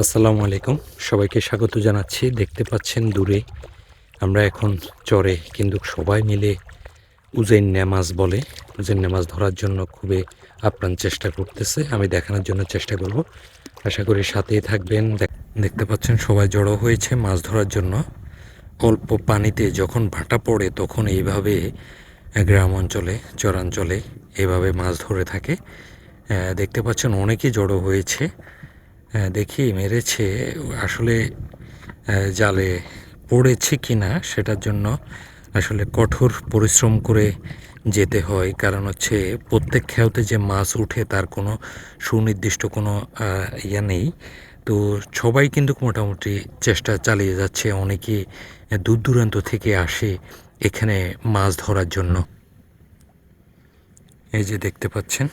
আসসালামু আলাইকুম। সবাইকে স্বাগত জানাচ্ছি। দেখতে পাচ্ছেন দূরে আমরা এখন চরে, কিন্তু সবাই মিলে উজেন নামাজ বলে। উজেন নামাজ ধরার জন্য খুবই আপ্রাণ চেষ্টা করতেছে। আমি দেখানোর জন্য চেষ্টা করব। আশা করি সাথেই থাকবেন। দেখ- দেখতে পাচ্ছেন সবাই জড়ো হয়েছে মাছ ধরার জন্য। অল্প পানিতে যখন ভাটা পড়ে তখন এইভাবে গ্রাম অঞ্চলে, চরাঞ্চলে এভাবে মাছ ধরে থাকে। দেখতে পাচ্ছেন অনেকেই জড়ো হয়েছে। হ্যাঁ দেখি মেরেছে, আসলে জালে পড়েছে কি না সেটার জন্য আসলে কঠোর পরিশ্রম করে যেতে হয়। কারণ হচ্ছে, প্রত্যেক খেয়াতে যে মাছ উঠে তার কোনো সুনির্দিষ্ট কোনো ইয়ে নেই। তো সবাই কিন্তু মোটামুটি চেষ্টা চালিয়ে যাচ্ছে অনেকে দূর দূরান্ত থেকে আসে এখানে মাছ ধরার জন্য। এই যে দেখতে পাচ্ছেন,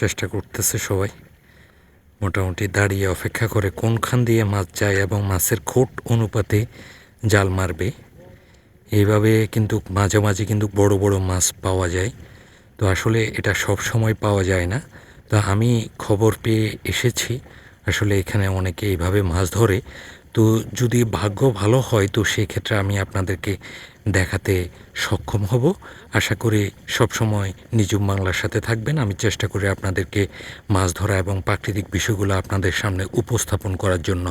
চেষ্টা করতেছে সবাই। মোটামুটি দাঁড়িয়ে অপেক্ষা করে কোনখান দিয়ে মাছ যায় এবং মাছের খোট অনুপাতে জাল মারবে। এইভাবে কিন্তু মাঝে মাঝে কিন্তু বড় বড় মাছ পাওয়া যায়। তো আসলে এটা সব সময় পাওয়া যায় না। তো আমি খবর পেয়ে এসেছি। আসলে এখানে অনেকে এইভাবে মাছ ধরে। তো যদি ভাগ্য ভালো হয়, তো সেক্ষেত্রে আমি আপনাদেরকে দেখাতে সক্ষম হব। আশা করি সবসময় নিজুম বাংলার সাথে থাকবেন। আমি চেষ্টা করি আপনাদেরকে মাছ ধরা এবং প্রাকৃতিক বিষয়গুলো আপনাদের সামনে উপস্থাপন করার জন্য।